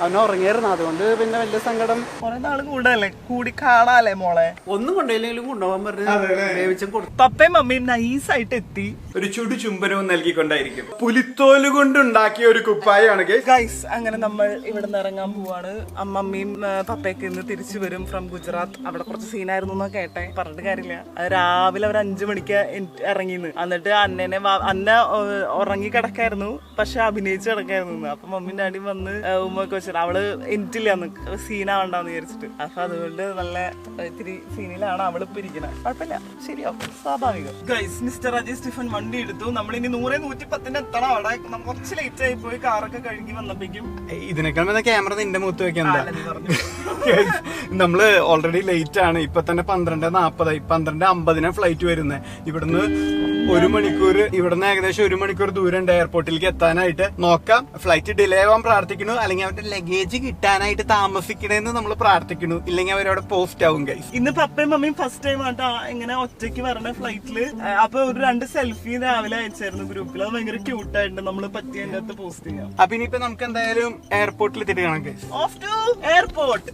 അവൻ ഉറങ്ങിയായിരുന്നു. അതുകൊണ്ട് പിന്നെ വലിയ സങ്കടം. കൊറേ നാൾ കൂടല്ലേ? കൂടി കാണാല്ലേ മോളെ? ഒന്നും കൊണ്ടുപോയില്ലെങ്കിലും കൊണ്ടുപോകാൻ പറഞ്ഞു കൊടുത്തു. പപ്പയും മമ്മിയും നൈസായിട്ട് എത്തി. ഒരു ചുടു ചുംബനവും നൽകിക്കൊണ്ടായിരിക്കും. പുലിത്തോൽ കൊണ്ടുണ്ടാക്കിയ ഒരു കുപ്പായാണ് ഗൈസ് അങ്ങനെ നമ്മൾ ഇവിടെ നിന്ന് ഇറങ്ങാൻ പോവാണ്. അമ്മമ്മയും പപ്പയൊക്കെ ഇന്ന് തിരിച്ചു വരും ഫ്രം ഗുജറാത്ത് അവിടെ കുറച്ച് സീനായിരുന്നു എന്നാ കേട്ടെ. പറഞ്ഞിട്ട് കാര്യമില്ല. രാവിലെ ഒരു അഞ്ചു മണിക്ക് ഇറങ്ങിന്ന്. എന്നിട്ട് അന്നേനെ അന്ന ഉറങ്ങി കിടക്കായിരുന്നു. പക്ഷെ അഭിനയിച്ച് കിടക്കായിരുന്നു അപ്പൊ മമ്മിന്റെ അടി വന്ന് ഉമ്മ ഉമ്മയൊക്കെ വെച്ചിട്ട് അവൾ എനിറ്റില്ലാന്ന് സീനാവണ്ടെന്ന് വിചാരിച്ചിട്ട്. അപ്പൊ അതുകൊണ്ട് നല്ല ഇത്തിരി സീനിലാണ് അവൾ ഇപ്പൊ ഇരിക്കുന്നത് കുഴപ്പമില്ല. ശരിയാവും. സ്വാഭാവികം. ഗൈസ് മിസ്റ്റർ അജയ് സ്റ്റീഫൻ വണ്ടി എടുത്തു. നമ്മൾ ഇനി നൂറെ നൂറ്റി പത്തിന് എത്തണം. അവിടെ കുറച്ച് ലേറ്റ് ആയി പോയി കാറൊക്കെ കഴുകി വന്നപ്പോഴേക്കും ഇതിനേക്കാൾ വന്ന ക്യാമറ നിന്റെ മുഖത്ത് വെക്കാൻ നമ്മൾ ഓൾറെഡി ലേറ്റ് ആണ്. ഇപ്പൊ തന്നെ പന്ത്രണ്ട് നാപ്പതായി. പന്ത്രണ്ട് അമ്പതിനാ ഫ്ലൈറ്റ് വരുന്നത് ഇവിടുന്ന് ഒരു മണിക്കൂർ ഇവിടുന്ന് ഏകദേശം ഒരു മണിക്കൂർ ദൂരം ഉണ്ട് എയർപോർട്ടിലേക്ക് എത്താനായിട്ട്. നോക്കാം. ഫ്ലൈറ്റ് ഡിലേ ആവാൻ പ്രാർത്ഥിക്കുന്നു. അല്ലെങ്കിൽ അവരുടെ ലഗേജ് കിട്ടാനായിട്ട് താമസിക്കണേന്ന് നമ്മൾ പ്രാർത്ഥിക്കുന്നു. ഇല്ലെങ്കിൽ അവരവിടെ പോസ്റ്റ് ആവും ഗൈസ് ഇന്ന് പപ്പയും മമ്മിയും ഫസ്റ്റ് ടൈം ആട്ടാ ഇങ്ങനെ ഒറ്റയ്ക്ക് വരണ ഫ്ലൈറ്റിൽ അപ്പൊ ഒരു രണ്ട് സെൽഫി രാവിലെ അയച്ചായിരുന്നു ഗ്രൂപ്പിൽ അത് ഭയങ്കര ക്യൂട്ടായിട്ട് നമ്മൾ പറ്റിയതിന്റെ അകത്ത് പോസ്റ്റ് ചെയ്യാം. അപ്പൊ ഇനിയിപ്പോ നമുക്ക് എന്തായാലും എയർപോർട്ടിൽ എത്തിയിട്ട് കാണാം ഗൈസ് ഓഫ് ടു എയർപോർട്ട്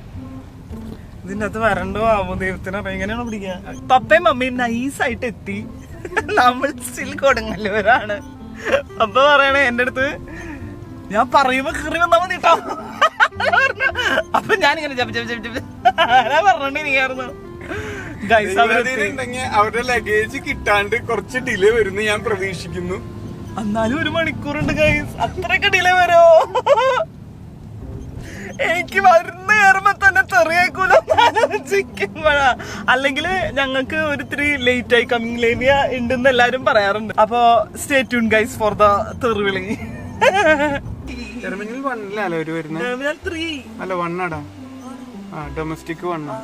ഇതിന്റെ അകത്ത് വരണ്ടോ ആവോ? ദൈവത്തിന് അറിയാം എങ്ങനെയാണോ പിടിക്കുക പപ്പയും മമ്മിയും നൈസായിട്ട് എത്തി. നമ്മൾ സ്റ്റിൽ കൊടുങ്ങല്ലവരാണ് അപ്പൊ പറയണേ എന്റെ അടുത്ത് ഞാൻ പറയുമ്പോ കയറി വന്നാ മതി കേട്ടോ അപ്പൊ ഞാനിങ്ങനെ ജപ ജപ ജപ പറഞ്ഞു പറഞ്ഞോണ്ടിരിക്കായിരുന്നു അവരുടെ ലഗേജ് കിട്ടാണ്ട് കുറച്ച് ഡിലേ വരുന്നു ഞാൻ പ്രതീക്ഷിക്കുന്നു. എന്നാലും ഒരു മണിക്കൂറുണ്ട് ഗൈസ് അത്രയൊക്കെ ഡിലേ വരോ എനിക്ക് വരുന്ന കയറുമ്പോ തന്നെ തെറിയേക്കൂല അല്ലെങ്കിൽ ഞങ്ങൾക്ക് ഒരിത്തിരി ലേറ്റ് ആയി കമ്മിങ് ലേനിയ ഉണ്ടെന്ന് എല്ലാരും പറയാറുണ്ട്. അപ്പൊ stay tune guys for the തെറിവിളി. Terminal വണ്ണിലല്ലേ അവർ വരുന്നത് ടെർമിനൽ ത്രീ അല്ല വണ്ണാടാ. ആ ഡൊമസ്റ്റിക് വണ്ണാ.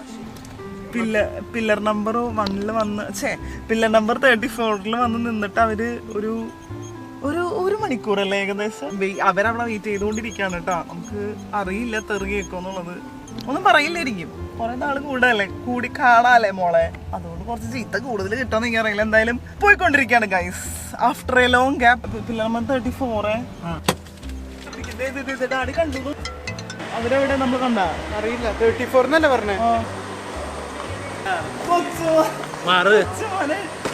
പില്ലർ പില്ലർ നമ്പർ വണ്ണിൽ വന്ന് ഛേ പില്ലർ നമ്പർ തേർട്ടി ഫോറിൽ വന്ന് നിന്നിട്ട് അവർ ഒരു ഒരു ഒരു മണിക്കൂറല്ലേ ഏകദേശം? അവരവിടെ വെയിറ്റ് ചെയ്തുകൊണ്ടിരിക്കുകയാണ് കേട്ടോ. നമുക്ക് അറിയില്ല തെറി കേൾക്കുമെന്നുള്ളത് ഒന്നും പറയില്ലായിരിക്കും. കുറെ നാൾ കൂടല്ലേ? കൂടി കാണാല്ലേ മോളെ? അതുകൊണ്ട് കുറച്ച് ചീത്ത കൂടുതൽ കിട്ടാന്ന് എനിക്ക് അറിയില്ല എന്തായാലും പോയിക്കൊണ്ടിരിക്കുകയാണ് guys after a long gap pillar number thirty four അവരെവിടെ നമ്മൾ കണ്ട? അറിയില്ല. തേർട്ടി ഫോറിനല്ലേ പറഞ്ഞേ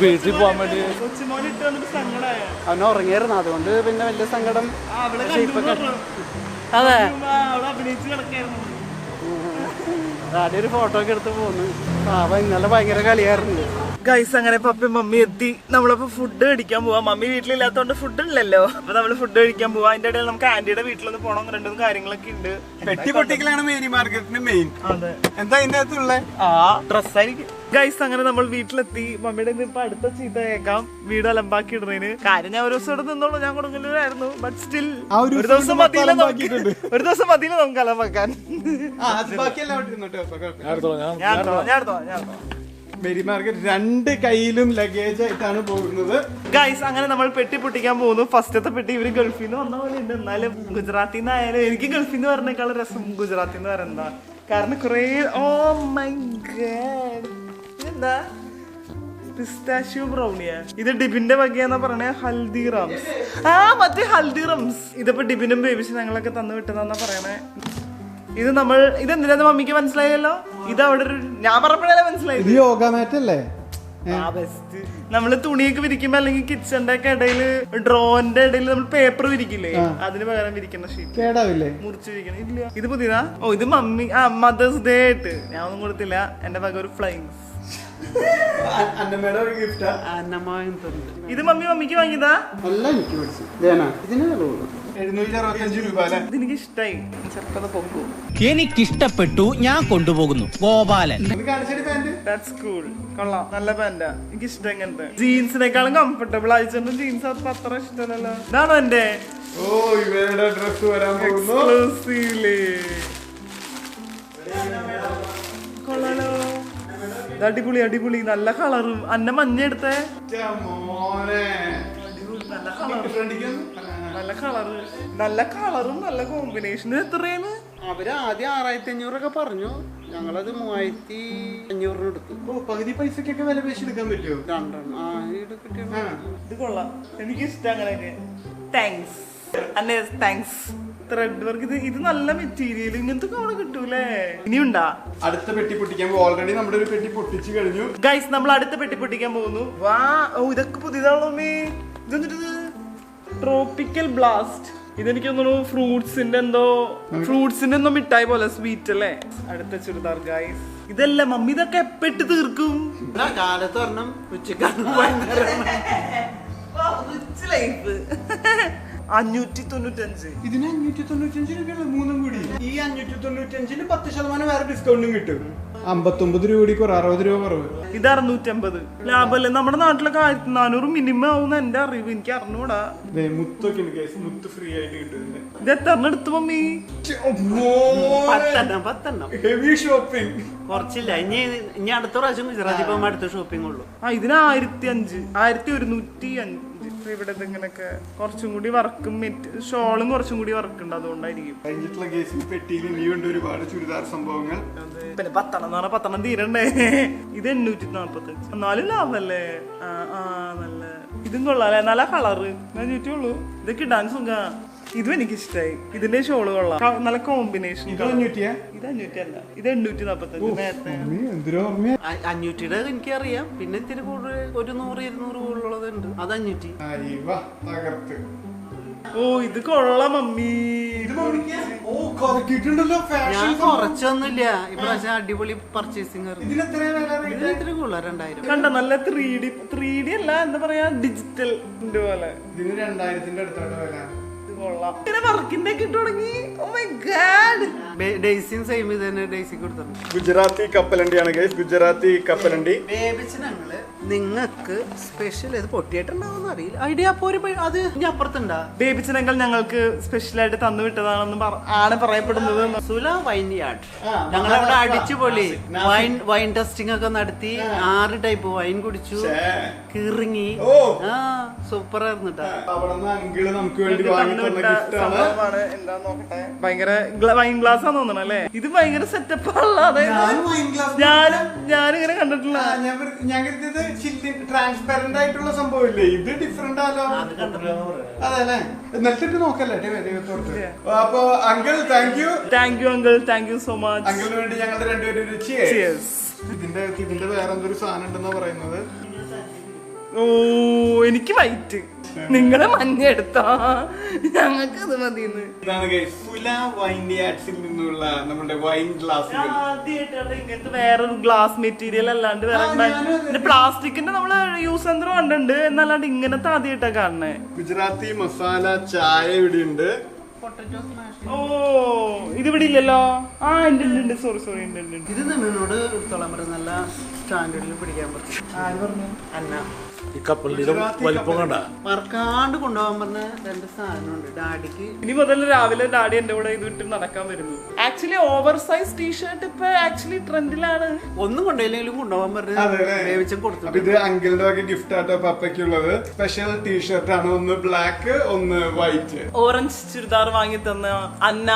വീട്ടിൽ പോകാൻ വേണ്ടി. അവൻ ഉറങ്ങിയായിരുന്നു. അതുകൊണ്ട് പിന്നെ വലിയ സങ്കടം അതെ. അഭിനയിച്ച് കിടക്കായിരുന്നു. ആദ്യം ഒരു ഫോട്ടോ ഒക്കെ എടുത്ത് പോന്നു. അപ്പൊ ഇന്നലെ ഭയങ്കര കളിയായിരുന്നു. ഗൈസ് അങ്ങനെ പപ്പി മമ്മി എത്തി. നമ്മളിപ്പോ ഫുഡ് കഴിക്കാൻ പോവാ. മമ്മി വീട്ടിലില്ലാത്തോണ്ട് ഫുഡ് ഇല്ലല്ലോ. അപ്പൊ നമ്മൾ ഫുഡ് കഴിക്കാൻ പോവാ. അതിന്റെ ഇടയിൽ നമുക്ക് ആന്റിയുടെ വീട്ടിലൊന്ന് പോണം രണ്ടും കാര്യങ്ങളൊക്കെ ഉണ്ട്. പെട്ടി പൊട്ടിക്കലാണ് മേരി മാർക്കറ്റിന്റെ മെയിൻ അതെ. എന്താ അതിന്റെ അകത്തുള്ള ആ ഡ്രസ്സായിരിക്കും ഗൈസ് അങ്ങനെ നമ്മൾ വീട്ടിലെത്തി. മമ്മിയുടെ ഇപ്പൊ അടുത്ത ചീത്ത കേൾക്കാം. വീട് അലമ്പാക്കി ഇടുന്നതിന്. കാര്യം ഞാൻ ഒരു ദിവസം ഇവിടെ നിന്നോളൂ. ഞാൻ കൊടുങ്ങല്ലൂരായിരുന്നു. ബട്ട് സ്റ്റിൽ ഒരു ദിവസം മതിയില്ല നമുക്ക്. ഒരു ദിവസം മതിയില്ല നമുക്ക് അലമ്പാക്കാൻ. ഞാൻ ഞാൻ ഞാൻ രണ്ട് കയ്യിലും ലഗേജ് ആയിട്ടാണ് പോകുന്നത്. ഗൈസ് അങ്ങനെ നമ്മൾ പെട്ടി പൊട്ടിക്കാൻ പോകുന്നു. ഫസ്റ്റത്തെ പെട്ടി ഇവർ ഗൾഫിൽ നിന്ന് വന്ന പോലെ ഉണ്ട്. എന്നാലും ഗുജറാത്തിൽ നിന്ന് ആയാലും എനിക്ക് ഗൾഫിൽ നിന്ന് പറഞ്ഞേക്കാളും രസം ഗുജറാത്തിൽ നിന്ന് കാരണം കുറേ ഓ മൈ ഗാഡ് എന്താ? പിസ്താഷ്യോ ബ്രൗണിയാ ഇത് ഡിബിന്റെ വകയാന്നാ പറയണേ ഹൽദിറാംസ്. ആ മറ്റേ ഹൽദിറംസ്. ഇതിപ്പോ ഡിബിനും ബേബിസ് ഞങ്ങളൊക്കെ തന്നു വിട്ടതാന്നാ പറയണേ. ഇത് നമ്മൾ ഇത് എന്തിനാ മമ്മിക്ക് മനസ്സിലായല്ലോ? ഇത് അവിടെ ഒരു ഞാൻ പറഞ്ഞപ്പോഴല്ലേ മനസ്സിലായി യോഗ മാറ്റ് അല്ലേ? ആ ബെസ്റ്റ് നമ്മൾ തുണിയൊക്കെ വിരിക്കുമ്പോ അല്ലെങ്കിൽ കിച്ചന്റെ ഒക്കെ ഇടയിൽ ഡ്രോന്റെ ഇടയിൽ നമ്മൾ പേപ്പർ വിരിക്കില്ലേ? അതിന് പകരം വിരിക്കുന്ന ഷീറ്റ് കേടാവില്ലേ? മുറിച്ച് വിരിക്കണം. ഇല്ല. ഇത് പുതിയതാ? ഓ ഇത് മമ്മി ആ മദേഴ്സ് ഡേ ആയിട്ട്. ഞാൻ ഒന്നും കൊടുത്തില്ല. എന്റെ പകരം ഒരു ഫ്ലൈങ്സ് അന്നമ്മയുടെ ഒരു ഗിഫ്റ്റാ തന്നു ഇത് മമ്മി മമ്മിക്ക് വാങ്ങിയതാ? അല്ല എനിക്ക് മേടിച്ചു. ദേനാ ഇതിന് വില കൂടും എഴുന്നൂറ്റി അറുപത്തഞ്ച് രൂപ അല്ലേ? ഇതെനിക്ക് ഇഷ്ടായി ചെറുപ്പത് പൊക്കു. എനിക്കിഷ്ടപ്പെട്ടു ഞാൻ കൊണ്ടുപോകുന്നു. ഗോപാലൻ. കൊള്ളാം. നല്ല പാന്റാ എനിക്ക് ഇഷ്ടം ഇങ്ങനത്തെ. ജീൻസിനേക്കാളും കംഫർട്ടബിൾ ആയിച്ചോണ്ട് ജീൻസ് അത് അത്ര ഇഷ്ടമല്ലല്ലോ. ഇതാണോ എന്റെ ഓ ഇവരുടെ ഡ്രസ് വരാൻ പോകുന്നു. എക്സ്ക്ലൂസീവ്ലി കൊള്ളാലോ. അടിപൊളി അടിപൊളി. നല്ല കളറും അന്ന മഞ്ഞ എടുത്തേ. നല്ല കളർ നല്ല കളറ് നല്ല കളറും നല്ല കോമ്പിനേഷനും എത്രയാണ്? അവർ ആദ്യം ആറായിരത്തി അഞ്ഞൂറൊക്കെ പറഞ്ഞു. ഞങ്ങളത് മൂവായിരത്തി അഞ്ഞൂറിന് എടുത്തു. ഓ പകുതി പൈസക്കൊക്കെ വില പേശി എടുക്കാൻ പറ്റുമോ രണ്ടെണ്ണം. ആ ഇത് കിട്ടിയ? ഇത് കൊള്ളാം. എനിക്ക് ഇഷ്ടം അങ്ങനെ താങ്ക്സ് അല്ലേ താങ്ക്സ് ത്രെഡ് വർക്ക് ഇത് ഇത് നല്ല മെറ്റീരിയൽ ഇങ്ങനത്തെ അവിടെ കിട്ടൂലേ? ഇനിയുണ്ടാ? അടുത്ത പെട്ടി പൊട്ടിക്കാൻ ഓൾറെഡി നമ്മുടെ ഒരു പെട്ടി പൊട്ടിച്ചു കഴിഞ്ഞു. ഗൈസ് നമ്മൾ അടുത്ത പെട്ടി പൊട്ടിക്കാൻ പോകുന്നു. വാ ഓ ഇതൊക്കെ പുതിയതാണോ മേ ഇതെന്തിട്ടത്? ട്രോപ്പിക്കൽ ബ്ലാസ്റ്റ് ഇതെനിക്ക് തോന്നുന്നു ഫ്രൂട്ട്സിന്റെ എന്തോ ഫ്രൂട്ട്സിന്റെ എന്തോ മിഠായി പോലെ സ്വീറ്റ് അല്ലേ? അടുത്ത ചുരിദാർ ഗൈസ് ഇതല്ല മമ്മി ഇതൊക്കെ എപ്പെട്ട് തീർക്കും. കാലത്ത് പറഞ്ഞം ഉച്ചക്കാണ് വൈകുന്നേരം ലൈഫ് അഞ്ഞൂറ്റി തൊണ്ണൂറ്റഞ്ച് ഇതിന് അഞ്ഞൂറ്റി തൊണ്ണൂറ്റഞ്ച് രൂപയുള്ള മൂന്നും കൂടി. ഈ അഞ്ഞൂറ്റി തൊണ്ണൂറ്റഞ്ചിന് പത്ത് ശതമാനം വേറെ ഡിസ്കൗണ്ടും കിട്ടും. അമ്പത്തൊമ്പത് രൂപ കൂടി കുറവ് അറുപത് രൂപ കുറവ്. ഇത് അറുന്നൂറ്റമ്പത്. ലാഭമല്ലേ നമ്മുടെ നാട്ടിലൊക്കെ ആയിരത്തി നാനൂറ് മിനിമം ആവുന്ന എന്റെ അറിവ്. എനിക്ക് അറിഞ്ഞൂടാ. മുത്തൊക്കെ. മുത്ത് ഫ്രീ ആയിട്ട് കിട്ടുന്നുണ്ട്. ഇത് എത്ര എടുത്തു മമ്മി? പത്തെണ്ണം പത്തെണ്ണം. ഹെവി ഷോപ്പിംഗ് കുറച്ചില്ല. ഇനി ഇനി അടുത്ത പ്രാവശ്യം ഗുജറാത്തിൽ പോകുമ്പോൾ അടുത്ത ഷോപ്പിംഗ് ഉള്ളൂ. ആ ഇതിന് ആയിരത്തി അഞ്ച് ആയിരത്തി ഒരുന്നൂറ്റി അഞ്ച് ഇപ്പൊ ഇവിടെ ഇങ്ങനൊക്കെ കുറച്ചും കൂടി വർക്കും ഷോളും കുറച്ചും കൂടി വർക്ക് ഉണ്ട് അതുകൊണ്ടായിരിക്കും. കഴിഞ്ഞിട്ടുള്ള കേസിൽ പെട്ടിയിൽ ഇനിയുണ്ട് ഒരുപാട് ചുരിദാർ സംഭവങ്ങൾ. പിന്നെ പത്തണം എന്ന് പറഞ്ഞാൽ പത്തണം തീരണ്ടേ? ഇത് എണ്ണൂറ്റി നാപ്പത്തഞ്ച് എന്നാലും ലാഭല്ലേ? ആ ആ നല്ല. ഇതും കൊള്ളാല്ലേ നല്ല കളറ് ഞാൻ ചുറ്റുള്ളൂ ഇതൊക്കെ ഇടാൻ സുഖ. ഇതും എനിക്ക് ഇഷ്ടമായി ഇതിന്റെ ഷോൾ കൊള്ളാം. നല്ല കോമ്പിനേഷൻ ഇത് അഞ്ഞൂറ്റി അല്ല ഇത് എണ്ണൂറ്റി നാപ്പത്തഞ്ച് നേരത്തെ. അഞ്ഞൂറ്റിയുടെ എനിക്കറിയാം. പിന്നെ ഇത്തിരി കൂടുതൽ ഒരു നൂറ് ഇരുന്നൂറ് കൂടുതലുള്ളതുണ്ട്. അത് അഞ്ഞൂറ്റി. ഓ ഇത് കൊള്ളാം മമ്മി. ഞാൻ കൊറച്ചൊന്നുമില്ല. ഇപ്രാവശ്യം അടിപൊളി കൂടുതലാ രണ്ടായിരം. കണ്ട നല്ല ത്രീ ഡി ത്രീ ഡി അല്ല എന്താ പറയാ ഡിജിറ്റൽ പോലെ. ഇതിന് രണ്ടായിരത്തിന്റെ അടുത്തോട്ട് വില. കൊള്ളാം. ഇങ്ങനെ വർക്കിന്റെ സെയിം ഇത് തന്നെ ഡേസി കൊടുത്തു ഗുജറാത്തി കപ്പലണ്ടിയാണ് ഗൈസ് ഗുജറാത്തി കപ്പലണ്ടി. ഞങ്ങൾ നിങ്ങൾക്ക് സ്പെഷ്യൽ ഇത് പൊട്ടിയിട്ടുണ്ടാവും അറിയില്ല. ഐഡിയ പോര് ഒരു അത് ഇനി അപ്പുറത്തുണ്ടാ. ബേബിച്ചനങ്ങൾ ഞങ്ങൾക്ക് സ്പെഷ്യലായിട്ട് തന്നു വിട്ടതാണെന്ന് പറ- ആണ് പറയപ്പെടുന്നത്. സുല വൈൻ യാർഡ് ഞങ്ങളവിടെ അടിച്ചു പൊളി വൈൻ വൈൻ ടെസ്റ്റിംഗ് ഒക്കെ നടത്തി ആറ് ടൈപ്പ് വൈൻ കുടിച്ചു. കീറിങ്ങി. ഓ. ആ സൂപ്പർ ആയിരുന്നു ട്ടാ. അവിടെ നിന്ന് അങ്കിൾ നമുക്ക് വേണ്ടി വാങ്ങി തന്ന ആണ്. ഭയങ്കര വൈൻ ഗ്ലാസ് ആണെന്ന് തോന്നണം അല്ലേ? ഇത് ഭയങ്കര സെറ്റപ്പ് ആണല്ലോ. അതായത് ഞാനും wine glass ഞാനും ഞാനിങ്ങനെ കണ്ടിട്ടില്ല. ആ, ഞാൻ വെറു- ഞാൻ കരുതിയത് ട്രാൻസ്പെറന്റ് ആയിട്ടുള്ള സംഭവമില്ലേ? ഇത് ഡിഫറെന്റ് ആലോ അതെ അല്ലേ എന്നിട്ട് നോക്കല്ലേ? ദൈവത്തോർത്ത് അപ്പൊ uncle thank you thank you uncle thank you so much അങ്കിളിന് വേണ്ടി ഞങ്ങളുടെ രണ്ടുപേരും. ഇതിന്റെ ഇതിന്റെ വേറെന്തൊരു സാധനം ഉണ്ടെന്നാ പറയുന്നത്? ഓ എനിക്ക് വൈറ്റ്. നിങ്ങളെ മഞ്ഞ എടുത്താ ഞങ്ങൾക്ക് അത് മതിന്ന്. ഇതാണ് guys, ഫുല വൈൻ യാഡ്സിൽ നിന്നുള്ള നമ്മുടെ വൈൻ ഗ്ലാസുകൾ ആദ്യമായിട്ടാണ് ഇങ്ങനത്തെ വേറൊരു ഗ്ലാസ് മെറ്റീരിയൽ അല്ലാണ്ട് വേറെ പ്ലാസ്റ്റിക്കിന്റെ നമ്മൾ യൂസ് യന്ത്രം കണ്ടുണ്ട് എന്നല്ലാണ്ട് ഇങ്ങനത്തെ ആദ്യമായിട്ടാ കാണണേ ഗുജറാത്തി മസാല ചായ ഇവിടെ ഉണ്ട്. ഓ ഇത് ഇവിടെ ഇല്ലല്ലോ. ആ ഉണ്ട് സോറി സോറി ഉണ്ട്. ഇത് നിന്നോട് എടുത്തോളാൻ പറ്റും നല്ല സ്റ്റാൻഡേർഡിൽ പിടിക്കാൻ പറ്റും. ആര് പറഞ്ഞു? അന്ന. ഈ കപ്പലിന്റെ വലിപ്പം കണ്ട. മറക്കാണ്ട് കൊണ്ടുപോകാൻ പറഞ്ഞ രണ്ട് സാധനമുണ്ട്. ഡാഡിക്ക് ഇനി മുതൽ രാവിലെ ഡാഡി എന്റെ കൂടെ ഇത് വിട്ട് നടക്കാൻ വരുന്നു. Actually over size t shirt ഇപ്പൊ ആക്ച്വലി ട്രെൻഡിലാണ് ഒന്നും കൊണ്ടുപോയില്ലെങ്കിലും കൊണ്ടുപോകാൻ പറഞ്ഞു കൊടുത്തു ഇത് അങ്കിളിന്റെ വക ഗിഫ്റ്റ് ആട്ടോ പപ്പയ്ക്കുള്ളത്. സ്പെഷ്യൽ ടീഷർട്ട് ആണ്. ഒന്ന് ബ്ലാക്ക് ഒന്ന് വൈറ്റ് ഓറഞ്ച് ചുരിദാർ വാങ്ങി തന്ന അന്ന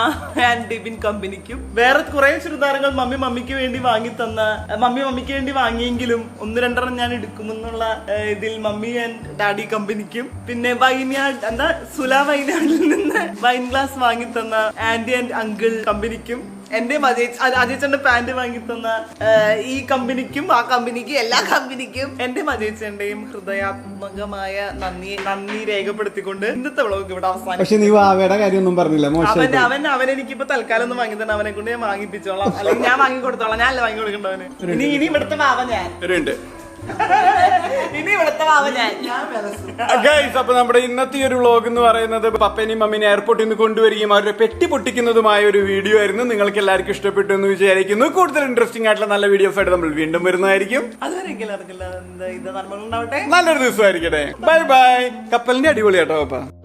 ആൻഡ് ഡിബിൻ കമ്പനിക്കും. വേറെ കുറെ ചുരിദാറുകൾ മമ്മി മമ്മിക്ക് വേണ്ടി വാങ്ങി തന്ന മമ്മി മമ്മിക്ക് വേണ്ടി വാങ്ങിയെങ്കിലും ഒന്ന് രണ്ടെണ്ണം ഞാൻ എടുക്കുമെന്നുള്ള ഏഹ്, ഇതിൽ മമ്മി ആൻഡ് ഡാഡി കമ്പനിക്കും പിന്നെ വൈനാട് എന്താ? സുല വൈനാഡിൽ നിന്ന് വൈൻ ഗ്ലാസ് വാങ്ങി തന്ന ആന്റി ആൻഡ് അങ്കിൾ കമ്പനിക്കും എന്റെ അജയച്ചന്റെ പാന്റ് വാങ്ങി തന്ന ഈ കമ്പനിക്കും ആ കമ്പനിക്കും എല്ലാ കമ്പനിക്കും എന്റെ മജയച്ചന്റെയും ഹൃദയാത്മകമായ നന്ദി നന്ദി രേഖപ്പെടുത്തിക്കൊണ്ട് ഇന്നത്തെ വ്ളോഗ് ഇവിടെ അവസാനം പക്ഷെ നീ വാവയുടെ കാര്യമൊന്നും പറഞ്ഞില്ല അവൻ അവൻ എനിക്ക് എനിക്കിപ്പോ തൽക്കാലം ഒന്നും വാങ്ങി തന്നെ അവനെ കൊണ്ട് ഞാൻ വാങ്ങിപ്പിച്ചോളാം. അല്ലെങ്കിൽ ഞാൻ വാങ്ങി കൊടുത്തോളാം ഞാൻ അല്ല വാങ്ങി കൊടുക്കണ്ടവന് ഇനി ഇനി ഇവിടുത്തെ മാവ ഞാൻ. ഇനി ഇവിടുത്തെ മാവ ഞാൻ ഗൈസ് അപ്പൊ നമ്മുടെ ഇന്നത്തെ ഈ ഒരു വ്ളോഗ് എന്ന് പറയുന്നത് പപ്പനെയും മമ്മിനെ എയർപോർട്ടിൽ നിന്ന് കൊണ്ടുവരികയും അവരുടെ പെട്ടി പൊട്ടിക്കുന്നതുമായ ഒരു വീഡിയോ ആയിരുന്നു. നിങ്ങൾക്ക് എല്ലാവർക്കും ഇഷ്ടപ്പെട്ടു എന്ന് വിചാരിക്കുന്നു. കൂടുതൽ ഇൻട്രസ്റ്റിംഗ് ആയിട്ടുള്ള നല്ല വീഡിയോസ് ആയിട്ട് നമ്മൾ വീണ്ടും വരുന്നതായിരിക്കും. നല്ലൊരു ദിവസമായിരിക്കട്ടെ. ബൈ ബൈ കപ്പലിന്റെ അടിപൊളിയാട്ടോ പപ്പ.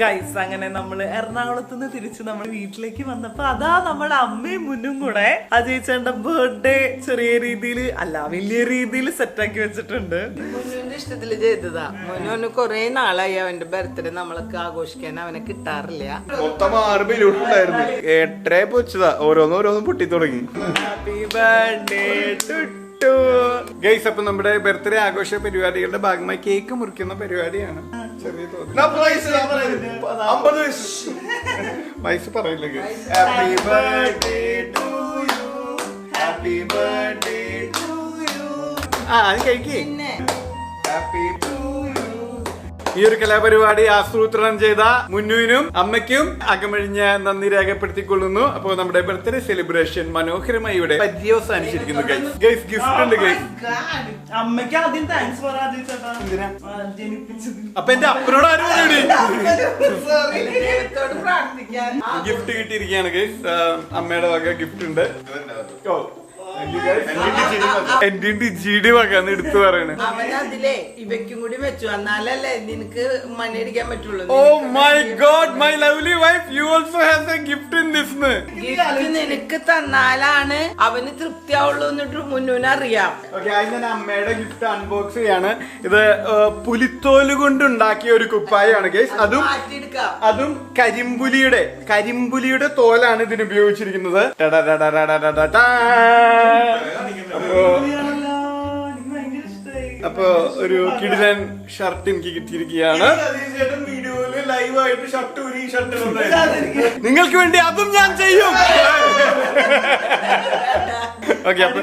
ഗൈസ് അങ്ങനെ നമ്മൾ എറണാകുളത്ത് നിന്ന് തിരിച്ച് നമ്മൾ വീട്ടിലേക്ക് വന്നപ്പോ അതാ നമ്മുടെ അമ്മയും മുന്നും കൂടെ അജയിച്ചേണ്ട ബർത്ത്ഡേ ചെറിയ രീതിയിൽ അല്ല വലിയ രീതിയിൽ സെറ്റാക്കി വെച്ചിട്ടുണ്ട്. മുന്നുവിന്റെ ഇഷ്ടത്തിൽ ചെയ്തതാ. മുന്നുവിന് കൊറേ നാളായി അവന്റെ ബർത്ത്ഡേ നമ്മളൊക്കെ ആഘോഷിക്കാൻ അവനെ കിട്ടാറില്ല. മൊത്തം ആറ് ബലൂൺ ഉണ്ടായിരുന്നു. എട്ടേ പൊച്ചതാ. ഓരോന്നോരോന്നും പൊട്ടി തുടങ്ങി. ഹാപ്പി ബർത്ത്ഡേ ഗൈസ് അപ്പൊ നമ്മുടെ ബർത്ത്ഡേ ആഘോഷ പരിപാടികളുടെ ഭാഗമായി കേക്ക് മുറിക്കുന്ന പരിപാടിയാണ്. ചെറിയ തോതിൽ അമ്പത് വയസ്സ്. വയസ്സ് പറയില്ല happy birthday to you happy birthday to you ആ അത് കഴിക്കേ. ഈ ഒരു കലാപരിപാടി ആസൂത്രണം ചെയ്ത മുന്നുവിനും അമ്മയ്ക്കും അകമഴിഞ്ഞ നന്ദി രേഖപ്പെടുത്തിക്കൊള്ളുന്നു. അപ്പോൾ നമ്മുടെ ബർത്ത്ഡേ സെലിബ്രേഷൻ മനോഹരമായി ഇവിടെ പര്യവസാനിച്ചിരിക്കുന്നു ഗൈസ് ഗൈസ് ഗിഫ്റ്റ് ഉണ്ട് ഗൈസ് അമ്മയ്ക്ക് ആദ്യം താങ്ക്സ് ചേട്ടാ. അപ്പൊ എന്റെ അപ്പനോട് ആരും ഗിഫ്റ്റ് കിട്ടിയിരിക്കുകയാണ് ഗൈസ് അമ്മയുടെ വക ഗിഫ്റ്റ് ഉണ്ട്. ഓ. എന്റെ ജി ഡി വാങ്ങാന്ന് എടുത്തു പറയണ. അവനതിലേ ഇവയ്ക്കും കൂടി വെച്ചു. എന്നാലല്ലേ നിനക്ക് മണിയടിക്കാൻ പറ്റുള്ളൂ. ഓ my god my lovely wife you also has a gift in this gift നിനക്ക് തന്നാലാണ് അവന് തൃപ്തിയാവുള്ളൂ എന്നിട്ട് മുന്നൂന് അറിയാം ഞാൻ അമ്മയുടെ ഗിഫ്റ്റ് അൺബോക്സ് ചെയ്യാണ്. ഇത് പുലിത്തോൽ കൊണ്ട് ഉണ്ടാക്കിയ ഒരു കുപ്പായാണ് ഗൈസ് അതും അതും കരിമ്പുലിയുടെ കരിമ്പുലിയുടെ തോലാണ് ഇതിന് ഉപയോഗിച്ചിരിക്കുന്നത്. ടടാ അപ്പോ അപ്പൊ ഒരു കിടിലൻ ഷർട്ട് എനിക്ക് കിട്ടിയിരിക്കുകയാണ്. വീഡിയോയിൽ ലൈവായിട്ട് ഷർട്ട് ഷർട്ട് നിങ്ങൾക്ക് വേണ്ടി അതും ഞാൻ ചെയ്യും. ഓക്കെ അപ്പൊ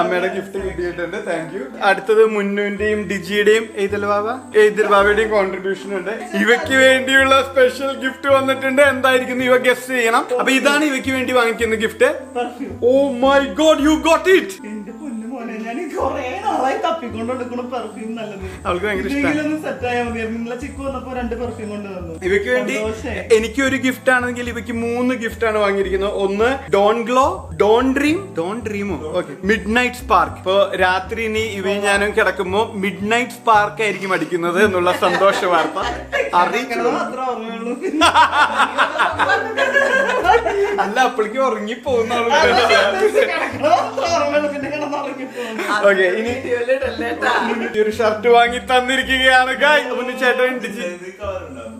അമ്മയുടെ ഗിഫ്റ്റ് കിട്ടിയിട്ടുണ്ട്. താങ്ക് യു അടുത്തത് മുന്നുവിന്റെയും ഡിജിയുടെയും എയ്തൽ ബാബ. എയ്തൽ ബാബയുടെയും കോൺട്രിബ്യൂഷൻ ഉണ്ട്. ഇവയ്ക്ക് വേണ്ടിയുള്ള സ്പെഷ്യൽ ഗിഫ്റ്റ് വന്നിട്ടുണ്ട്. എന്തായിരിക്കും ഇവ ഗസ്റ്റ് ചെയ്യണം. അപ്പൊ ഇതാണ് ഇവയ്ക്ക് വേണ്ടി വാങ്ങിക്കുന്ന gift perfume oh my god you got it എന്റെ പൊന്നു മോനെ ഞാൻ കൊറേ നാളായി തപ്പിക്കൊണ്ട് കൊടുക്കണ പെർഫ്യൂം നല്ലത്. അവൾക്ക് ഭയങ്കര ഇഷ്ടമാണ് ഒന്ന് സെറ്റ് ആയാൽ മതിയായിരുന്നു ഇന്നലെ ചിക്കു വന്നപ്പോ രണ്ട് പെർഫ്യൂം കൊണ്ട് തന്നു. ഇവയ്ക്ക് വേണ്ടി എനിക്ക് ഒരു ഗിഫ്റ്റ് ആണെങ്കിൽ ഇവയ്ക്ക് മൂന്ന് ഗിഫ്റ്റ് ആണ് വാങ്ങിയിരിക്കുന്നത്. ഒന്ന് Don glow Don dream Don ഡ്രീമോ ഓക്കെ മിഡ് നൈറ്റ് സ്പാർക്ക് ഇപ്പൊ രാത്രി ഇനി ഇവയും ഞാനും കിടക്കുമ്പോ മിഡ് നൈറ്റ് സ്പാർക്ക് ആയിരിക്കും അടിക്കുന്നത് എന്നുള്ള സന്തോഷ വാർത്ത. അറിയിക്കണം അല്ല അപ്പോഴേക്ക് ഉറങ്ങി പോകുന്ന കിടക്കണ. മാത്രമേ ഓർമ്മയുള്ളൂ പിന്നെ കിടന്നുറങ്ങിപ്പോ ഓക്കെ ഇനി ഒരു ഷർട്ട് വാങ്ങി തന്നിരിക്കുകയാണ്. ഗായ് ചേട്ടൻ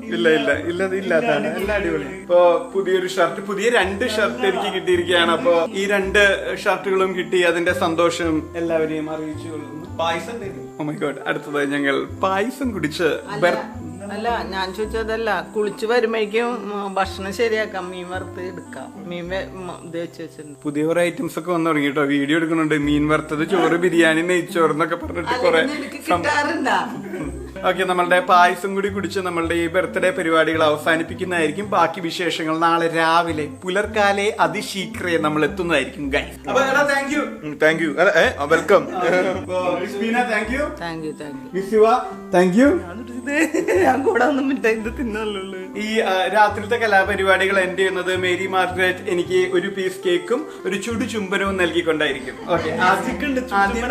ഇല്ല ഇല്ല ഇല്ല ഇല്ലാത്തതാണ്. എല്ലാം അടിപൊളി. ഇപ്പൊ പുതിയൊരു ഷർട്ട് പുതിയ രണ്ട് ഷർട്ട് എനിക്ക് കിട്ടിയിരിക്കുകയാണ്. അപ്പൊ ഈ രണ്ട് ഷർട്ടുകളും കിട്ടി അതിന്റെ സന്തോഷം എല്ലാവരെയും അറിയിച്ചു. കൊള്ളുന്നു പായസം ഓ മൈ ഗോഡ് അടുത്തതായി ഞങ്ങൾ പായസം കുടിച്ച് ബെർ- അല്ല ഞാൻ ചോദിച്ചതല്ല കുളിച്ചു വരുമ്പോഴേക്കും ഭക്ഷണം ശരിയാക്കാം മീൻ വറുത്ത് എടുക്കാം. മീൻ ഇത് വെച്ച് വെച്ചിട്ടുണ്ട്. പുതിയ കുറെ ഐറ്റംസ് ഒക്കെ വന്നു തുടങ്ങി കേട്ടോ. വീഡിയോ എടുക്കുന്നുണ്ട്. മീൻ വറുത്തത് ചോറ് ബിരിയാണി നെയ്ച്ചോറ് എന്നൊക്കെ പറഞ്ഞിട്ട് കുറെ കിട്ടാറുണ്ടാ ഓക്കെ നമ്മളുടെ പായസം കൂടി കുടിച്ച് നമ്മളുടെ ഈ ബർത്ത്ഡേ പരിപാടികൾ അവസാനിപ്പിക്കുന്നതായിരിക്കും. ബാക്കി വിശേഷങ്ങൾ നാളെ രാവിലെ പുലർക്കാലെ അതിശീക്രയെ നമ്മൾ എത്തുന്നതായിരിക്കും ഗൈസ് അപ്പൊ thank you thank you welcome thank you thank you thank you വിശുവ thank you ഞാൻ കൂടെ ഒന്നും മിഠായി ഇത് തിന്നല്ലുള്ളൂ ഈ രാത്രിത്തെ രാത്രിയിലത്തെ കലാപരിപാടികൾ എൻഡ് ചെയ്യുന്നത് മേരി മാർഗ്രറ്റ് എനിക്ക് ഒരു പീസ് കേക്കും ഒരു ചുടു ചുംബനവും നൽകിക്കൊണ്ടായിരിക്കും. ഓക്കെ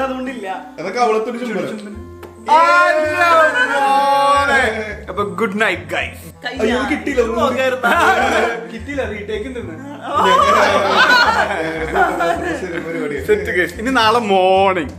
അതുകൊണ്ടില്ല. അതൊക്കെ അവളത്തൊരു ചുമതല അപ്പൊ ഗുഡ് നൈറ്റ് ഗൈസ് അയ്യോ കിട്ടിയില്ല കിട്ടില്ല റീടേക്ക് നിന്ന് സെറ്റ് ഗൈസ് ഇനി നാളെ മോർണിംഗ്